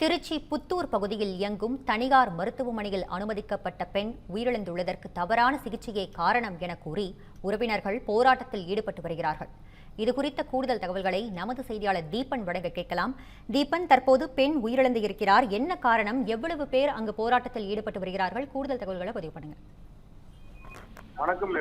திருச்சி புத்தூர் பகுதியில் இயங்கும் தனியார் மருத்துவமனையில் அனுமதிக்கப்பட்ட பெண் உயிரிழந்துள்ளதற்கு தவறான சிகிச்சையே காரணம் என கூறி உறவினர்கள் போராட்டத்தில் ஈடுபட்டு வருகிறார்கள். இது குறித்த கூடுதல் தகவல்களை நமது செய்தியாளர் தீபன் வழங்க கேட்கலாம். தீபன் தற்போது பெண் உயிரிழந்து இருக்கிறார். என்ன காரணம்? எவ்வளவு பேர் அங்கு போராட்டத்தில் ஈடுபட்டு வருகிறார்கள்? கூடுதல் தகவல்களை பதிவு பண்ணுங்க. வணக்கம்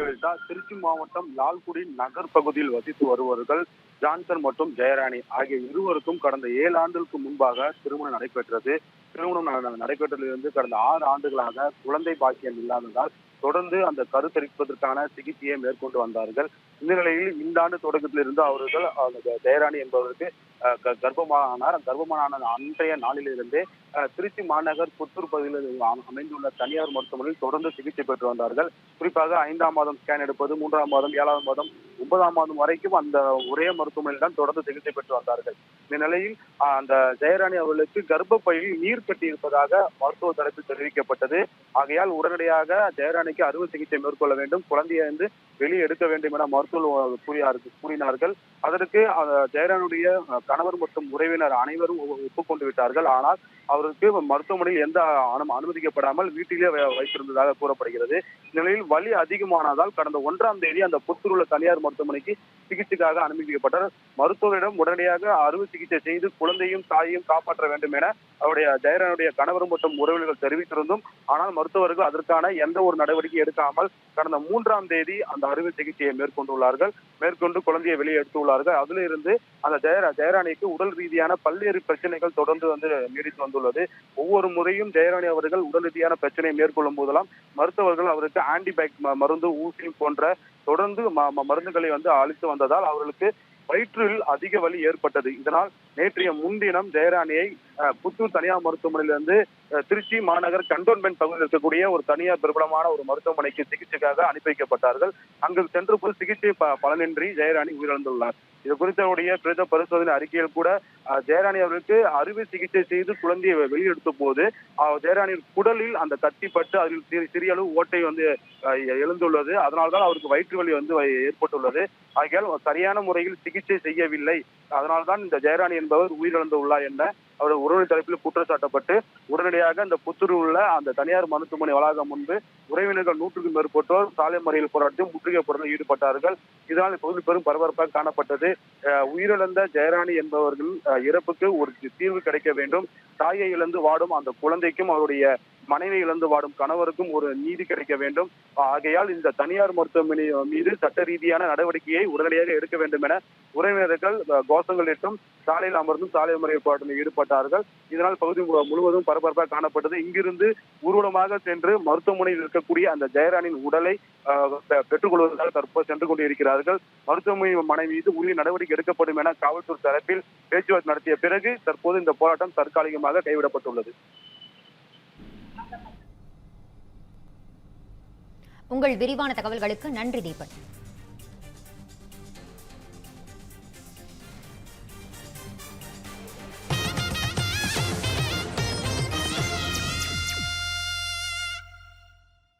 திருச்சி மாவட்டம் லால்குடி நகர் பகுதியில் வசித்து வருபவர்கள் ஜான்சன் மற்றும் ஜெயராணி ஆகிய இருவருக்கும் கடந்த ஏழு ஆண்டுகளுக்கு முன்பாக திருமணம் நடைபெற்றது. திருமணம் நடைபெற்றது வந்து கடந்த ஆறு ஆண்டுகளாக குழந்தை பாக்கியம் இல்லாததால் தொடர்ந்து அந்த கருத்தரிப்பதற்கான சிகிச்சையை மேற்கொண்டு வந்தார்கள். இந்த நிலையில் இந்த ஆண்டு தொடக்கத்திலிருந்து அவர்கள் ஜெயராணி என்பவருக்கு கர்ப்பமானார். கர்ப்பமான அன்றைய நாளிலிருந்தே திருச்சி மாநகர் புத்தூர் பகுதியில் அமைந்துள்ள தனியார் மருத்துவமனையில் தொடர்ந்து சிகிச்சை பெற்று வந்தார்கள். குறிப்பாக ஐந்தாம் மாதம் ஸ்கேன் எடுப்பது மூன்றாம் மாதம் ஏழாம் மாதம் ஒன்பதாம் மாதம் வரைக்கும் அந்த ஒரே மருத்துவமனையில் தான் தொடர்ந்து சிகிச்சை பெற்று வந்தார்கள். இந்த நிலையில் அந்த ஜெயராணி அவர்களுக்கு கர்ப்பப்பையில் நீர் கட்டி இருப்பதாக மருத்துவ தரப்பில் தெரிவிக்கப்பட்டது. ஆகையால் உடனடியாக ஜெயராணிக்கு அறுவை சிகிச்சை மேற்கொள்ள வேண்டும். குழந்தையை வந்து வெளியே எடுக்க வேண்டும் என மருத்துவர் கூறினார்கள். அதற்கு அந்த ஜெயரானுடைய கணவர் மற்றும் உறவினர் அனைவரும் ஒப்புக்கொண்டு விட்டார்கள். ஆனால் அவருக்கு மருத்துவமனையில் எந்த அனுமதிக்கப்படாமல் வீட்டிலே வைத்திருந்ததாக கூறப்படுகிறது. இந்நிலையில் வலி அதிகமானதால் கடந்த ஒன்றாம் தேதி அந்த புத்தூர் உள்ள தனியார் மருத்துவமனைக்கு சிகிச்சைக்காக அனுமதிக்கப்பட்டார். மருத்துவரிடம் உடனடியாக அறுவை சிகிச்சை செய்து குழந்தையும் தாயையும் காப்பாற்ற வேண்டும் என அவருடைய ஜெயரானுடைய கணவர் மற்றும் உறவினர்கள் தெரிவித்திருந்தும் ஆனால் மருத்துவர்கள் அதற்கான எந்த ஒரு நடவடிக்கை எடுக்காமல் கடந்த மூன்றாம் தேதி அந்த அறுவை சிகிச்சையை மேற்கொண்டுள்ளார்கள். மேற்கொண்டு குழந்தையை வெளியே எடுத்துள்ளார்கள். அதிலிருந்து அந்த ஜெயரா ஜெயராணிக்கு உடல் ரீதியான பல்வேறு பிரச்சனைகள் தொடர்ந்து வந்து நீடித்து வந்துள்ளது. ஒவ்வொரு முறையும் ஜெயராணி அவர்கள் உடல் ரீதியான பிரச்சனையை மேற்கொள்ளும் போதெல்லாம் மருத்துவர்கள் அவருக்கு ஆன்டிபயோட்டிக் மருந்து ஊசி போன்ற தொடர்ந்து ம- ம- மருந்துகளை வந்து அளித்து வந்ததால் அவர்களுக்கு வயிற்றில் அதிக வலி ஏற்பட்டது. இதனால் நேற்றைய முன்தினம் ஜெயராணியை புத்தூர் தனியார் மருத்துவமனையிலிருந்து திருச்சி மாநகர் கண்டோன்மெண்ட் பகுதியில் இருக்கக்கூடிய ஒரு தனியார் பிரபலமான ஒரு மருத்துவமனைக்கு சிகிச்சைக்காக அனுப்பி வைக்கப்பட்டார்கள் அங்கு சென்று போது சிகிச்சை ப- பலனின்றி ஜெயராணி உயிரிழந்துள்ளார். இது குறித்தவருடைய பிரேத பரிசோதனை அறிக்கையில் கூட ஜெயராணி அவர்களுக்கு அறுவை சிகிச்சை செய்து குழந்தையை வெளியெடுத்த போது ஜெயராணியின் குடலில் அந்த கத்திப்பட்டு அதில் சிறிய அளவு ஓட்டை வந்து எழுந்துள்ளது. அதனால்தான் அவருக்கு வயிற்று வலி வந்து ஏற்பட்டுள்ளது. ஆகையால் சரியான முறையில் சிகிச்சை செய்யவில்லை. அதனால்தான் இந்த ஜெயராணி என்பவர் உயிரிழந்துள்ளார் என அவர் உறவினர் குற்றம் சாட்டப்பட்டு உடனடியாக இந்த புத்தூரில் உள்ள அந்த தனியார் மருத்துவமனை வளாகம் முன்பு உறவினர்கள் நூற்றுக்கும் மேற்பட்டோர் சாலை மறியல் போராட்டத்தில் முற்றுகை போராட்டம் ஈடுபட்டார்கள். இதனால் இப்பகுதி பெரும் பரபரப்பாக காணப்பட்டது. உயிரிழந்த ஜெயராணி என்பவர்கள் இறப்புக்கு ஒரு தீர்வு கிடைக்க வேண்டும். தாயை இழந்து வாடும் அந்த குழந்தைக்கும் அவருடைய மனைவி இழந்து வாடும் கணவருக்கும் ஒரு நீதி கிடைக்க வேண்டும். ஆகையால் இந்த தனியார் மருத்துவமனை மீது சட்ட ரீதியான நடவடிக்கையை உடனடியாக எடுக்க வேண்டும் என உறவினர்கள் கோஷங்களிட்டும் சாலையில் அமர்ந்தும் சாலை முறை போராட்டத்தில் ஈடுபட்டார்கள். இதனால் பகுதி முழுவதும் பரபரப்பாக காணப்பட்டது. இங்கிருந்து ஊர்வலமாக சென்று மருத்துவமனையில் இருக்கக்கூடிய அந்த ஜெயராணின் உடலை அஹ், பெ- பெற்றுக்கொள்வதற்காக தற்போது சென்று கொண்டிருக்கிறார்கள். மருத்துவமனை மனைவி மீது உரிய நடவடிக்கை எடுக்கப்படும் என காவல்துறை தரப்பில் பேச்சுவார்த்தை நடத்திய பிறகு தற்போது இந்த போராட்டம் தற்காலிகமாக கைவிடப்பட்டுள்ளது. உங்கள் விரிவான தகவல்களுக்கு நன்றி தீபன்